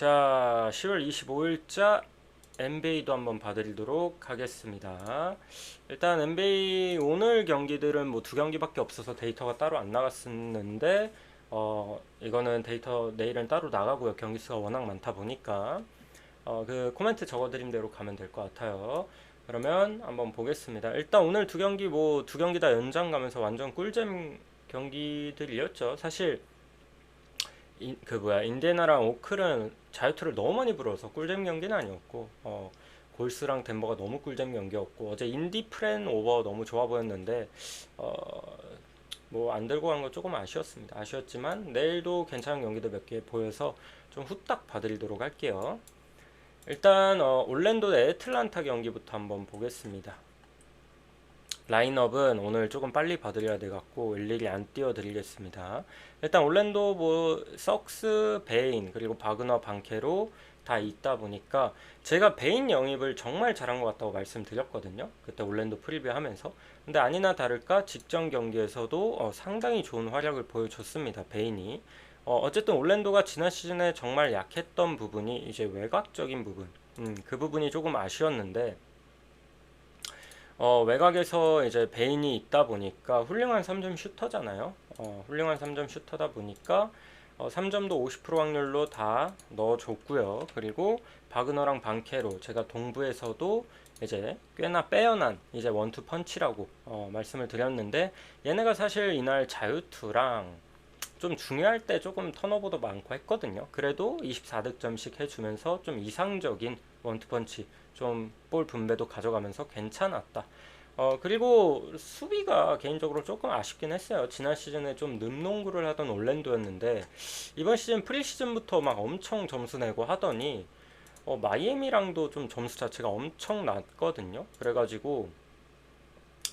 자, 10월 25일자 NBA도 한번 봐드리도록 하겠습니다. 일단 NBA 오늘 경기들은 뭐 두 경기밖에 없어서 데이터가 따로 안 나갔었는데, 어, 이거는 데이터 내일은 따로 나가고요. 경기 수가 워낙 많다 보니까. 어, 그 코멘트 적어드린 대로 가면 될 것 같아요. 그러면 한번 보겠습니다. 일단 오늘 두 경기 뭐 두 경기 다 연장 가면서 완전 꿀잼 경기들이었죠. 사실 인, 그 뭐야 인디애나랑 오클은 자유투를 너무 많이 불어서 꿀잼 경기는 아니었고 어 골스랑 덴버가 너무 꿀잼 경기였고 어제 인디 프렌 오버 너무 좋아 보였는데 어 뭐 안 들고 간 거 조금 아쉬웠습니다. 아쉬웠지만 내일도 괜찮은 경기도 몇 개 보여서 좀 후딱 봐드리도록 할게요. 일단 어, 올랜도 대 애틀란타 경기부터 한번 보겠습니다. 라인업은 오늘 조금 빨리 봐드려야 돼 갖고 일일이 안 띄워드리겠습니다. 일단 올랜도 뭐 석스, 베인 그리고 바그너, 방케로 다 있다 보니까 제가 베인 영입을 정말 잘한 것 같다고 말씀드렸거든요. 그때 올랜도 프리뷰 하면서 근데 아니나 다를까 직전 경기에서도 어, 상당히 좋은 활약을 보여줬습니다. 베인이 어, 어쨌든 올랜도가 지난 시즌에 정말 약했던 부분이 이제 외곽적인 부분 음, 그 부분이 조금 아쉬웠는데 어, 외곽에서 이제 베인이 있다 보니까 훌륭한 3점 슈터잖아요. 어, 훌륭한 3점 슈터다 보니까 어, 3점도 50% 확률로 다 넣어줬고요. 그리고 바그너랑 방케로 제가 동부에서도 이제 꽤나 빼어난 이제 원투 펀치라고 어, 말씀을 드렸는데 얘네가 사실 이날 자유투랑 좀 중요할 때 조금 턴오버도 많고 했거든요. 그래도 24득점씩 해주면서 좀 이상적인 원투펀치, 좀 볼 분배도 가져가면서 괜찮았다. 어, 그리고 수비가 개인적으로 조금 아쉽긴 했어요. 지난 시즌에 좀 늠농구를 하던 올랜도였는데, 이번 시즌 프리시즌부터 막 엄청 점수 내고 하더니, 어, 마이애미랑도 좀 점수 자체가 엄청 낮거든요. 그래가지고,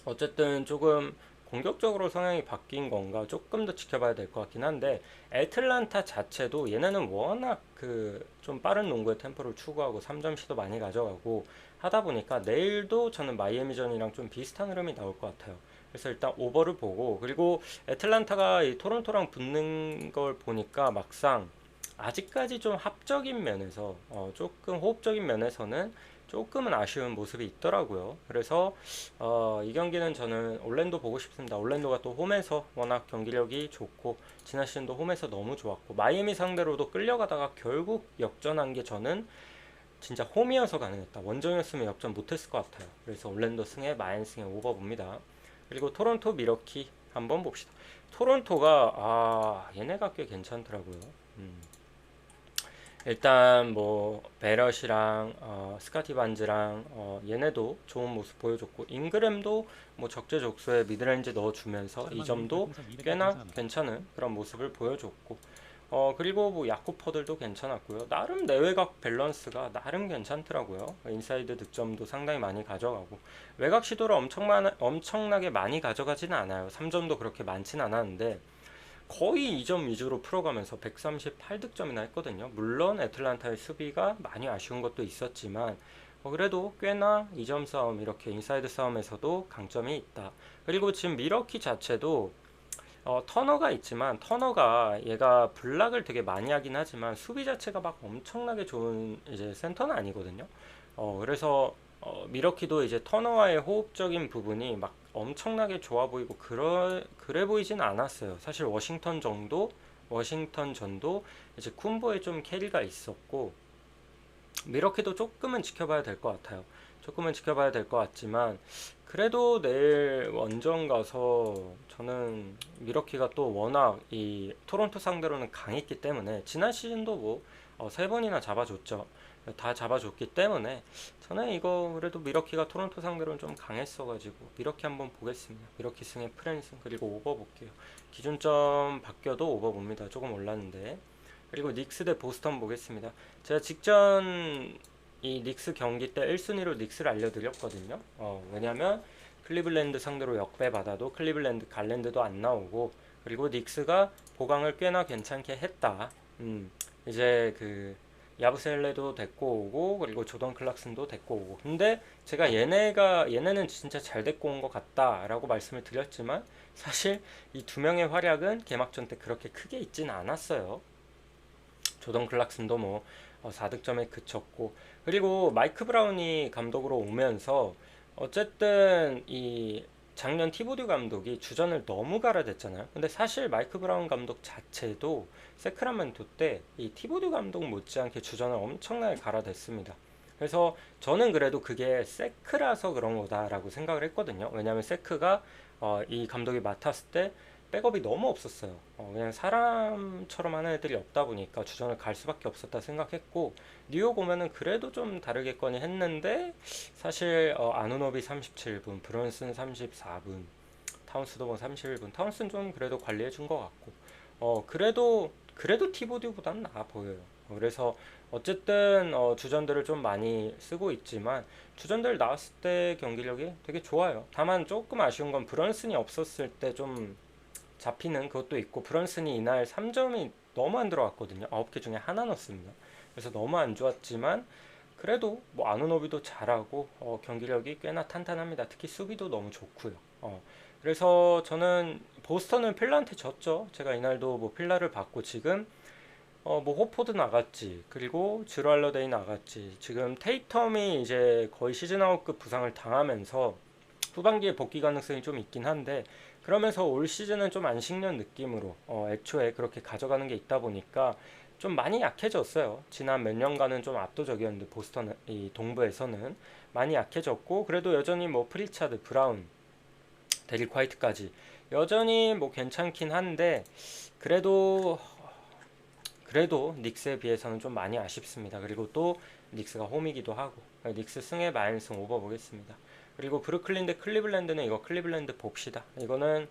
어쨌든 조금 공격적으로 성향이 바뀐 건가 조금 더 지켜봐야 될 것 같긴 한데 애틀란타 자체도 얘네는 워낙 그 좀 빠른 농구의 템포를 추구하고 3점 시도 많이 가져가고 하다 보니까 내일도 저는 마이애미전이랑 좀 비슷한 흐름이 나올 것 같아요. 그래서 일단 오버를 보고 그리고 애틀란타가 이 토론토랑 붙는 걸 보니까 막상 아직까지 좀 합적인 면에서 어 조금 호흡적인 면에서는 조금은 아쉬운 모습이 있더라고요. 그래서 어, 이 경기는 저는 올랜도 보고 싶습니다. 올랜도가 또 홈에서 워낙 경기력이 좋고 지난 시즌도 홈에서 너무 좋았고 마이애미 상대로도 끌려가다가 결국 역전한 게 저는 진짜 홈이어서 가능했다. 원정이었으면 역전 못했을 것 같아요. 그래서 올랜도 승에 마인 승에 오버 봅니다. 그리고 토론토 미러키 한번 봅시다. 토론토가 아 얘네가 꽤 괜찮더라고요. 음. 일단 뭐 베럿이랑 어, 스카티 반즈랑 어, 얘네도 좋은 모습 보여줬고 잉그램도 뭐 적재적소에 미드레인지 넣어주면서 이 점도 꽤나 괜찮은 그런 모습을 보여줬고 어 그리고 뭐 야코퍼들도 괜찮았고요. 나름 내외곽 밸런스가 나름 괜찮더라고요. 인사이드 득점도 상당히 많이 가져가고. 외곽 시도를 엄청만 엄청나게 많이 가져가지는 않아요. 3점도 그렇게 많진 않았는데 거의 2점 위주로 풀어가면서 138득점이나 했거든요. 물론 애틀란타의 수비가 많이 아쉬운 것도 있었지만 어, 그래도 꽤나 2점 싸움 이렇게 인사이드 싸움에서도 강점이 있다. 그리고 지금 미러키 자체도 어, 터너가 있지만 터너가 얘가 블락을 되게 많이 하긴 하지만 수비 자체가 막 엄청나게 좋은 이제 센터는 아니거든요. 어, 그래서 어, 미러키도 이제 터너와의 호흡적인 부분이 막 엄청나게 좋아 보이고 그러, 그래 보이진 않았어요. 사실 워싱턴 정도, 워싱턴 전도 이제 쿤보에 좀 캐리가 있었고 미러키도 조금은 지켜봐야 될 것 같아요. 조금은 지켜봐야 될 것 같지만 그래도 내일 원정 가서 저는 미러키가 또 워낙 이 토론토 상대로는 강했기 때문에 지난 시즌도 뭐세 어, 번이나 잡아줬죠. 다 잡아줬기 때문에 저는 이거 그래도 미러키가 토론토 상대로는 좀 강했어가지고 미러키 한번 보겠습니다. 미러키 승의 프랜승 그리고 오버 볼게요. 기준점 바뀌어도 오버 봅니다. 조금 올랐는데 그리고 닉스 대 보스턴 보겠습니다. 제가 직전 이 닉스 경기 때 1순위로 닉스를 알려드렸거든요. 어, 왜냐면 클리블랜드 상대로 역배 받아도 클리블랜드 갈랜드도 안 나오고 그리고 닉스가 보강을 꽤나 괜찮게 했다. 음, 이제 그 야브셀레도 데리고 오고 그리고 조던 클락슨도 데리고 오고 근데 제가 얘네가 얘네는 진짜 잘 데리고 온 것 같다라고 말씀을 드렸지만 사실 이 두 명의 활약은 개막전 때 그렇게 크게 있지는 않았어요. 조던 클락슨도 뭐 어, 4득점에 그쳤고 그리고 마이크 브라운이 감독으로 오면서 어쨌든 이 작년 티보드 감독이 주전을 너무 갈아댔잖아요. 근데 사실 마이크 브라운 감독 자체도 세크라멘토 때 이 티보드 감독 못지않게 주전을 엄청나게 갈아댔습니다. 그래서 저는 그래도 그게 세크라서 그런 거다라고 생각을 했거든요. 왜냐하면 세크가 어, 이 감독이 맡았을 때 백업이 너무 없었어요. 어, 그냥 사람처럼 하는 애들이 없다 보니까 주전을 갈 수밖에 없었다 생각했고 뉴욕 오면은 그래도 좀 다르겠거니 했는데 사실 어, 아누노비 37분, 브런슨 34분, 타운스도 뭐 31분. 타운스는 좀 그래도 관리해 준 것 같고 어 그래도 그래도 티보드보다는 나아 보여요. 어, 그래서 어쨌든 어, 주전들을 좀 많이 쓰고 있지만 주전들 나왔을 때 경기력이 되게 좋아요. 다만 조금 아쉬운 건 브런슨이 없었을 때좀 잡히는 그것도 있고 브런슨이 이날 3점이 너무 안 들어갔거든요. 9개 중에 하나 넣었습니다. 그래서 너무 안 좋았지만 그래도 뭐 아누노비도 잘하고 어, 경기력이 꽤나 탄탄합니다. 특히 수비도 너무 좋고요. 어, 그래서 저는 보스턴은 필라한테 졌죠. 제가 이날도 뭐 필라를 받고 지금 어, 뭐 호포드 나갔지. 그리고 지루알러데이 나갔지. 지금 테이텀이 이제 거의 시즌 아웃급 부상을 당하면서 후반기에 복귀 가능성이 좀 있긴 한데 그러면서 올 시즌은 좀 안식년 느낌으로 어, 애초에 그렇게 가져가는 게 있다 보니까 좀 많이 약해졌어요. 지난 몇 년간은 좀 압도적이었는데 보스턴 이 동부에서는 많이 약해졌고 그래도 여전히 뭐 프리차드, 브라운, 데릭 화이트까지 여전히 뭐 괜찮긴 한데 그래도 그래도 닉스에 비해서는 좀 많이 아쉽습니다. 그리고 또 닉스가 홈이기도 하고 닉스 승에 마이너스 오버 보겠습니다. 그리고 브루클린 대 클리블랜드는 이거 클리블랜드 봅시다. 이거는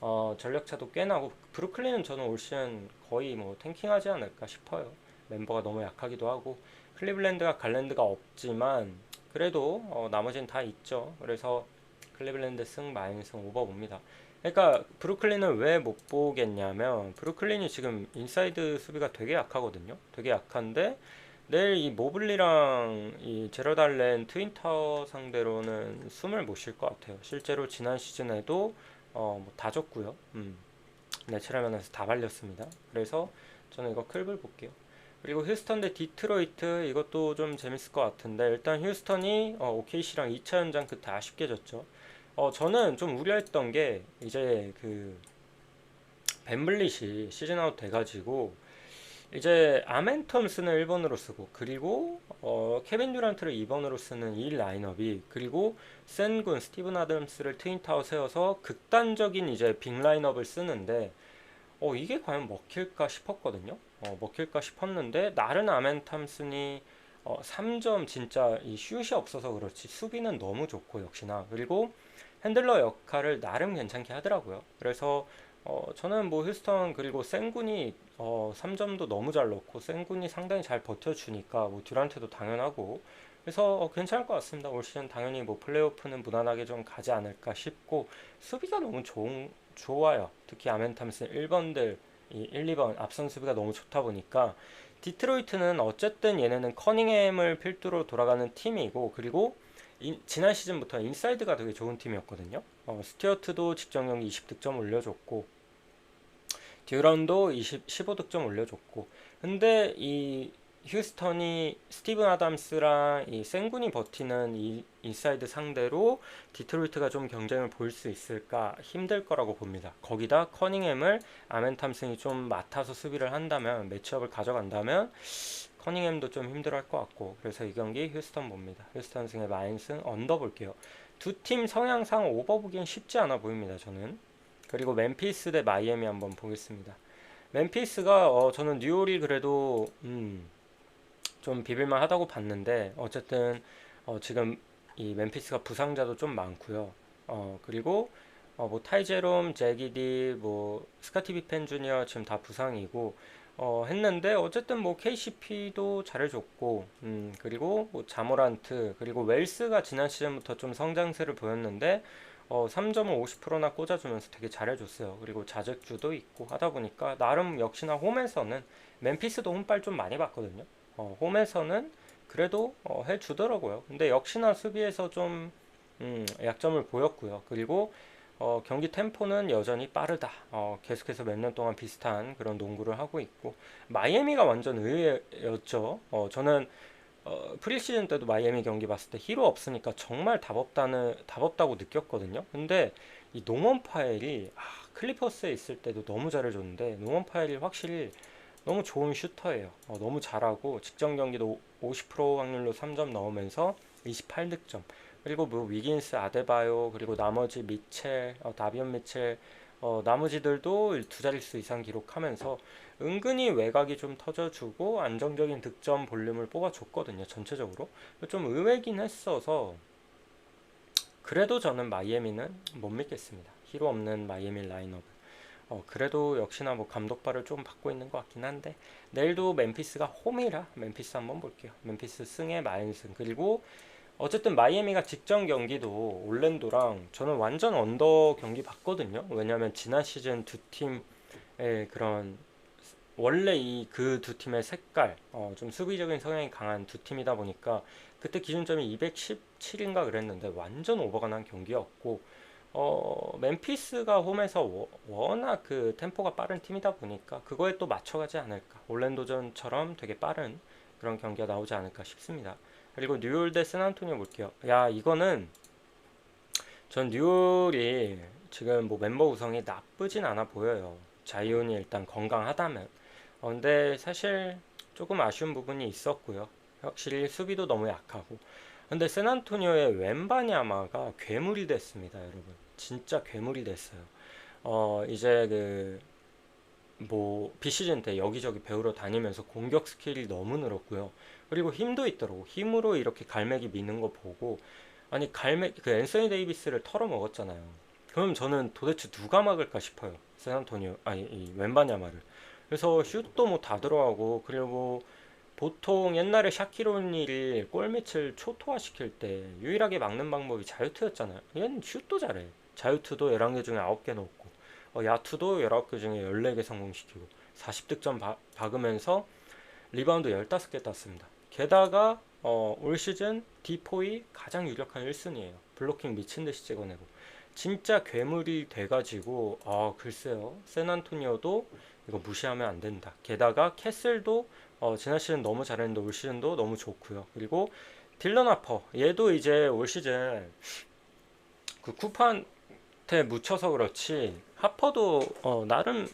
어, 전력차도 꽤 나고 브루클린은 저는 올 시즌 거의 뭐 탱킹하지 않을까 싶어요. 멤버가 너무 약하기도 하고 클리블랜드가 갈랜드가 없지만 그래도 어, 나머지는 다 있죠. 그래서 클리블랜드 승 마이너스 오버 봅니다. 그러니까 브루클린을 왜 못 보겠냐면 브루클린이 지금 인사이드 수비가 되게 약하거든요. 되게 약한데 내일 이 모블리랑 이 제러드 알렌 트윈터 상대로는 숨을 못 쉴 것 같아요. 실제로 지난 시즌에도 어, 뭐다 줬고요. 음. 내추럴 면에서 다 발렸습니다. 그래서 저는 이거 클블 볼게요. 그리고 휴스턴 대 디트로이트 이것도 좀 재밌을 것 같은데 일단 휴스턴이 어, OKC랑 2차 연장 끝에 아쉽게 졌죠. 어, 저는 좀 우려했던 게 이제 그 벤블릿이 시즌 아웃 돼가지고 이제 아멘 텀스는 1번으로 쓰고 그리고 어, 케빈 듀란트를 2번으로 쓰는 이 라인업이 그리고 센군 스티븐 아담스를 트윈타워 세워서 극단적인 이제 빅 라인업을 쓰는데 어 이게 과연 먹힐까 싶었거든요. 어, 먹힐까 싶었는데 나른 아멘 탐슨이 어, 3점 진짜 이 슛이 없어서 그렇지 수비는 너무 좋고 역시나 그리고 핸들러 역할을 나름 괜찮게 하더라고요. 그래서 어, 저는 뭐 휴스턴 그리고 센군이 어, 3점도 너무 잘 넣고 센군이 상당히 잘 버텨주니까 뭐 듀란트도 당연하고 그래서 어, 괜찮을 것 같습니다. 올 시즌 당연히 뭐 플레이오프는 무난하게 좀 가지 않을까 싶고 수비가 너무 좋은, 좋아요. 특히 아멘 탐슨 1번들 이 1, 2번 앞선 수비가 너무 좋다 보니까 디트로이트는 어쨌든 얘네는 커닝햄을 필두로 돌아가는 팀이고 그리고 인, 지난 시즌부터 인사이드가 되게 좋은 팀이었거든요. 어, 스티어트도 직전 경기 20득점 올려줬고 듀런도 20, 15득점 올려줬고 근데 이 휴스턴이 스티븐 아담스랑 이 생군이 버티는 이 인사이드 상대로 디트로이트가 좀 경쟁을 보일 수 있을까 힘들 거라고 봅니다. 거기다 커닝햄을 아멘 탐슨이 좀 맡아서 수비를 한다면 매치업을 가져간다면 커닝햄도 좀 힘들어할 것 같고 그래서 이 경기 휴스턴 봅니다. 휴스턴 승의 마인슨 언더 볼게요. 두 팀 성향상 오버 보기엔 쉽지 않아 보입니다. 저는 그리고 맨피스 대 마이애미 한번 보겠습니다. 맨피스가 어, 저는 뉴올이 그래도 음, 좀 비빌만 하다고 봤는데 어쨌든 어, 지금 이 맨피스가 부상자도 좀 많고요. 어, 그리고 어, 뭐 타이제롬, 제기디, 뭐 스카티 비 펜 주니어 지금 다 부상이고 어, 했는데 어쨌든 뭐 KCP도 잘해줬고 음, 그리고 뭐 자모란트 그리고 웰스가 지난 시즌부터 좀 성장세를 보였는데 어, 3점을 50%나 꽂아주면서 되게 잘해줬어요. 그리고 자책주도 있고 하다 보니까 나름 역시나 홈에서는 맨피스도 홈발 좀 많이 봤거든요. 어, 홈에서는 그래도 어, 해주더라고요. 근데 역시나 수비에서 좀 음, 약점을 보였고요. 그리고 어, 경기 템포는 여전히 빠르다. 어, 계속해서 몇 년 동안 비슷한 그런 농구를 하고 있고 마이애미가 완전 의외였죠. 어, 저는 어, 프리시즌 때도 마이애미 경기 봤을 때 히로 없으니까 정말 답 없다는 답 없다고 느꼈거든요. 근데 이 농원 파일이 아, 클리퍼스에 있을 때도 너무 잘해줬는데 농원 파일이 확실히 너무 좋은 슈터예요. 어, 너무 잘하고 직전 경기도 50% 확률로 3점 넣으면서 28득점. 그리고 뭐 위긴스, 아데바요, 그리고 나머지 미첼, 어, 다비언 미첼, 어, 나머지들도 두 자릿수 이상 기록하면서 은근히 외곽이 좀 터져주고 안정적인 득점 볼륨을 뽑아줬거든요. 전체적으로 좀 의외긴 했어서 그래도 저는 마이애미는 못 믿겠습니다. 히로 없는 마이애미 라인업. 어, 그래도 역시나 뭐 감독발을 좀 받고 있는 것 같긴 한데 내일도 멤피스가 홈이라 멤피스 한번 볼게요. 멤피스 승에 마인승 그리고 어쨌든 마이애미가 직전 경기도 올랜도랑 저는 완전 언더 경기 봤거든요. 왜냐하면 지난 시즌 두 팀의 그런 원래 이 그 두 팀의 색깔 어, 좀 수비적인 성향이 강한 두 팀이다 보니까 그때 기준점이 217인가 그랬는데 완전 오버가 난 경기였고 어, 멤피스가 홈에서 워, 워낙 그 템포가 빠른 팀이다 보니까 그거에 또 맞춰가지 않을까. 올랜도전처럼 되게 빠른 그런 경기가 나오지 않을까 싶습니다. 그리고 뉴올 대 샌안토니오 볼게요. 야, 이거는 전 뉴올이 지금 뭐 멤버 구성이 나쁘진 않아 보여요. 자이온이 일단 건강하다면. 어, 근데 사실 조금 아쉬운 부분이 있었고요. 확실히 수비도 너무 약하고. 근데 샌안토니오의 웬바냐마가 괴물이 됐습니다, 여러분. 진짜 괴물이 됐어요. 어, 이제 그, 뭐, 비시즌 때 여기저기 배우러 다니면서 공격 스킬이 너무 늘었고요. 그리고 힘도 있더라고. 힘으로 이렇게 갈매기 미는 거 보고, 아니, 갈매, 그 앤서니 데이비스를 털어먹었잖아요. 그럼 저는 도대체 누가 막을까 싶어요. 세안토니오, 아니, 이 웬바냐마를. 그래서 슛도 뭐 다 들어가고, 그리고 보통 옛날에 샤키로니를 골밑을 초토화시킬 때 유일하게 막는 방법이 자유투였잖아요. 얘는 슛도 잘해. 자유투도 11개 중에 9개 넣었고 어, 야투도 19개 중에 14개 성공시키고 40득점 바, 박으면서 리바운드 15개 땄습니다. 게다가 어, 올 시즌 D4이 가장 유력한 1순위예요. 블로킹 미친 듯이 찍어내고 진짜 괴물이 돼가지고 아 글쎄요 세난토니오도 이거 무시하면 안 된다. 게다가 캐슬도 어, 지난 시즌 너무 잘했는데 올 시즌도 너무 좋고요. 그리고 딜런 아퍼 얘도 이제 올 시즌 그 쿠판 에 묻혀서 그렇지 하퍼도 어, 나름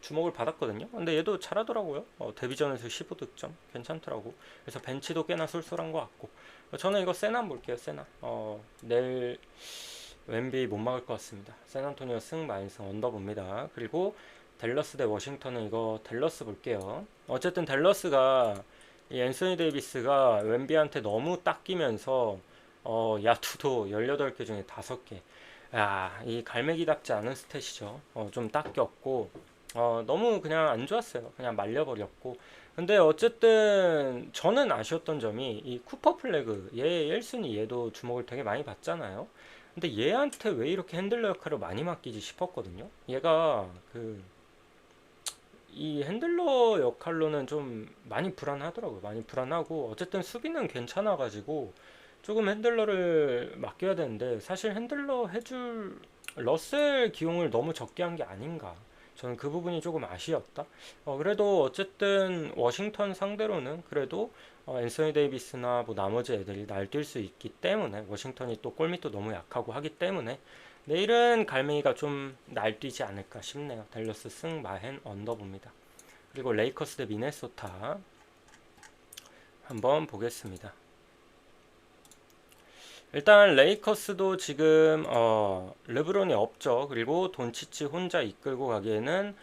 주목을 받았거든요. 근데 얘도 잘하더라고요. 어, 데뷔전에서 15득점 괜찮더라고. 그래서 벤치도 꽤나 쏠쏠한 것 같고 어, 저는 이거 세나 볼게요. 세나 어, 내일 웬비 못 막을 것 같습니다. 샌안토니오 승 마인승 언더 봅니다. 그리고 델러스 대 워싱턴은 이거 델러스 볼게요. 어쨌든 델러스가 이 앤소니 데이비스가 웬비한테 너무 닦이면서 어, 야투도 18개 중에 5개 야, 이 갈매기답지 않은 스탯이죠. 어, 좀 닦였고, 어, 너무 그냥 안 좋았어요. 그냥 말려버렸고. 근데 어쨌든 저는 아쉬웠던 점이 이 쿠퍼 플래그, 얘 1순위 얘도 주목을 되게 많이 받잖아요. 근데 얘한테 왜 이렇게 핸들러 역할을 많이 맡기지 싶었거든요. 얘가 그, 이 핸들러 역할로는 좀 많이 불안하더라고요. 많이 불안하고, 어쨌든 수비는 괜찮아가지고, 조금 핸들러를 맡겨야 되는데 사실 핸들러 해줄 러셀 기용을 너무 적게 한 게 아닌가. 저는 그 부분이 조금 아쉬웠다. 어, 그래도 어쨌든 워싱턴 상대로는 그래도 어, 앤서니 데이비스나 뭐 나머지 애들이 날뛸 수 있기 때문에 워싱턴이 또 골밑도 너무 약하고 하기 때문에 내일은 갈매기가 좀 날뛰지 않을까 싶네요. 델러스 승 마헨 언더봅니다. 그리고 레이커스 대 미네소타 한번 보겠습니다 일단 레이커스도 지금 어, 르브론이 없죠. 그리고 돈치치 혼자 이끌고 가기에는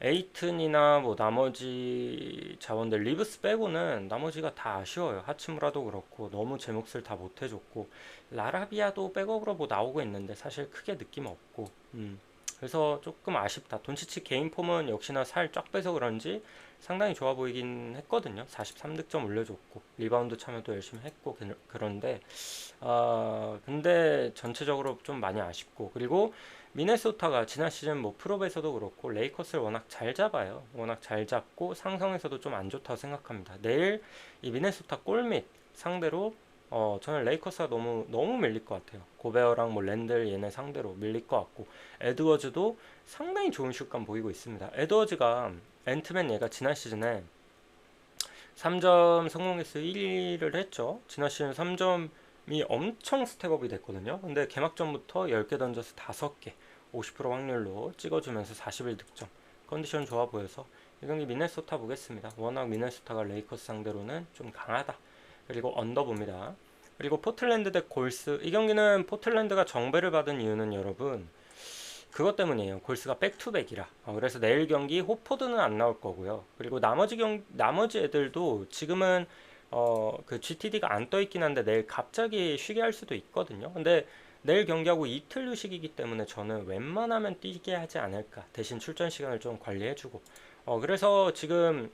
에이튼이나 뭐 나머지 자원들 리브스 빼고는 나머지가 다 아쉬워요. 하츠무라도 그렇고 너무 제 몫을 다 못해줬고 라라비아도 백업으로 뭐 나오고 있는데 사실 크게 느낌 없고 음. 그래서 조금 아쉽다. 돈치치 개인 폼은 역시나 살 쫙 빼서 그런지 상당히 좋아 보이긴 했거든요. 43득점 올려줬고 리바운드 참여도 열심히 했고 그런데 아 근데 전체적으로 좀 많이 아쉽고 그리고 미네소타가 지난 시즌 뭐 프로에서도 그렇고 레이커스를 워낙 잘 잡아요. 워낙 잘 잡고 상성에서도 좀 안 좋다고 생각합니다. 내일 이 미네소타 골밑 상대로 어, 저는 레이커스가 너무 너무 밀릴 것 같아요. 고베어랑 뭐 랜들 얘네 상대로 밀릴 것 같고 에드워즈도 상당히 좋은 슛감 보이고 있습니다. 에드워즈가 앤트맨 얘가 지난 시즌에 3점 성공 횟수 1위를 했죠. 지난 시즌 3점이 엄청 스텝업이 됐거든요. 근데 개막전부터 10개 던져서 5개, 50% 확률로 찍어주면서 41 득점. 컨디션 좋아 보여서 이 경기 미네소타 보겠습니다. 워낙 미네소타가 레이커스 상대로는 좀 강하다. 그리고 언더 봅니다. 그리고 포틀랜드 대 골스. 이 경기는 포틀랜드가 정배를 받은 이유는 여러분 그것 때문이에요. 골스가 백투백이라. 어, 그래서 내일 경기 호포드는 안 나올 거고요. 그리고 나머지 경 나머지 애들도 지금은 어, 그 GTD가 안 떠 있긴 한데 내일 갑자기 쉬게 할 수도 있거든요. 근데 내일 경기하고 이틀 휴식이기 때문에 저는 웬만하면 뛰게 하지 않을까. 대신 출전 시간을 좀 관리해주고. 어, 그래서 지금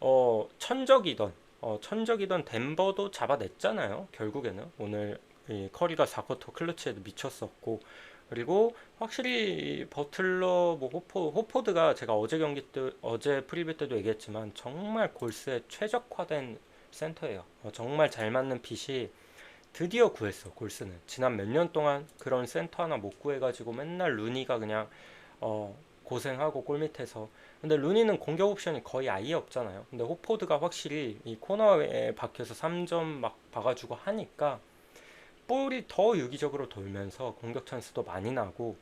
어, 천적이던 어, 천적이던 덴버도 잡아냈잖아요. 결국에는 오늘 이 커리가 4쿼터 클러치에도 미쳤었고 그리고 확실히 버틀러 뭐 호포 호포드가 제가 어제 경기 때 어제 프리뷰 때도 얘기했지만 정말 골스에 최적화된 센터예요. 어, 정말 잘 맞는 핏이 드디어 구했어 골스는 지난 몇 년 동안 그런 센터 하나 못 구해가지고 맨날 루니가 그냥 어, 고생하고 골 밑에서 근데 루니는 공격 옵션이 거의 아예 없잖아요. 근데 호포드가 확실히 이 코너에 박혀서 3점 막 박아주고 하니까 볼이 더 유기적으로 돌면서 공격 찬스도 많이 나고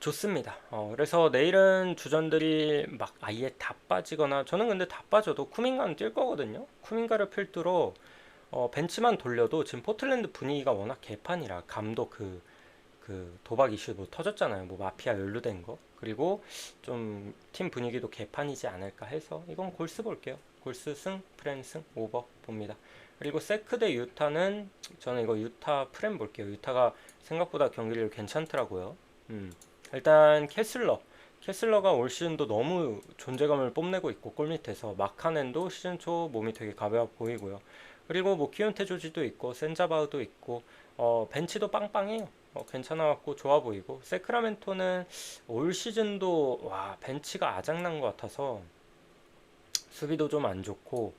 좋습니다. 어, 그래서 내일은 주전들이 막 아예 다 빠지거나 저는 근데 다 빠져도 쿠밍가는 뛸 거거든요. 쿠밍가를 필두로 어, 벤치만 돌려도 지금 포틀랜드 분위기가 워낙 개판이라 감독 그, 그 도박 이슈 뭐 터졌잖아요. 뭐 마피아 연루된 거. 그리고 좀 팀 분위기도 개판이지 않을까 해서 이건 골스 볼게요. 골스 승, 프렌 승, 오버 봅니다. 그리고 세크 대 유타는 저는 이거 유타 프렘 볼게요. 유타가 생각보다 경기를 괜찮더라고요. 음. 일단 캐슬러. 캐슬러가 올 시즌도 너무 존재감을 뽐내고 있고 골밑에서 마카넨도 시즌 초 몸이 되게 가벼워 보이고요. 그리고 뭐 키온테 조지도 있고 센자바우도 있고 어, 벤치도 빵빵해요. 어, 괜찮아갖고 좋아 보이고 세크라멘토는 올 시즌도 와 벤치가 아작난 것 같아서 수비도 좀 안 좋고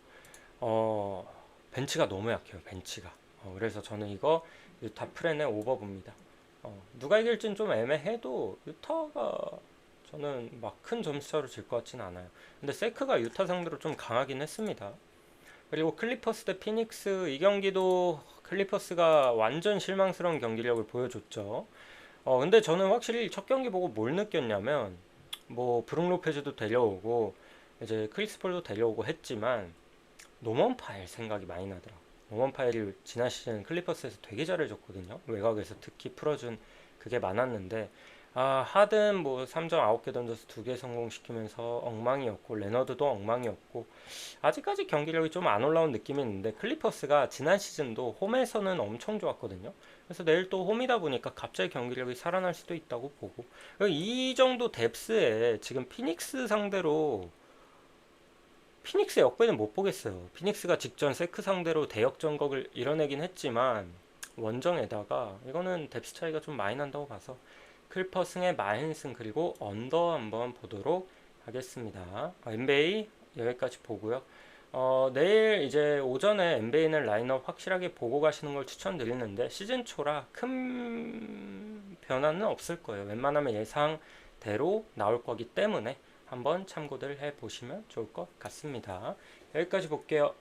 어 벤치가 너무 약해요. 벤치가. 어, 그래서 저는 이거 유타 프렌의 오버 봅니다. 어, 누가 이길진 좀 애매해도 유타가 저는 막 큰 점수차로 질 것 같지는 않아요. 근데 세크가 유타 상대로 좀 강하긴 했습니다. 그리고 클리퍼스 대 피닉스 이 경기도 클리퍼스가 완전 실망스러운 경기력을 보여줬죠. 어, 근데 저는 확실히 첫 경기 보고 뭘 느꼈냐면 뭐 브룩 로페즈도 데려오고 이제 크리스 폴도 데려오고 했지만 노먼 파일 생각이 많이 나더라. 노먼 파일이 지난 시즌 클리퍼스에서 되게 잘해줬거든요. 외곽에서 특히 풀어준 그게 많았는데 아 하든 뭐 3점 9개 던져서 2개 성공시키면서 엉망이었고 레너드도 엉망이었고 아직까지 경기력이 좀 안 올라온 느낌이 있는데 클리퍼스가 지난 시즌도 홈에서는 엄청 좋았거든요. 그래서 내일 또 홈이다 보니까 갑자기 경기력이 살아날 수도 있다고 보고 이 정도 뎁스에 지금 피닉스 상대로 피닉스 역배는 못 보겠어요. 피닉스가 직전 세크 상대로 대역 전곡을 이뤄내긴 했지만 원정에다가 이거는 뎁스 차이가 좀 많이 난다고 봐서 클퍼승의 마헨승 그리고 언더 한번 보도록 하겠습니다. 아, NBA 여기까지 보고요. 어, 내일 이제 오전에 NBA는 라인업 확실하게 보고 가시는 걸 추천드리는데 시즌 초라 큰 변화는 없을 거예요. 웬만하면 예상대로 나올 거기 때문에 한번 참고들 해 보시면 좋을 것 같습니다. 여기까지 볼게요.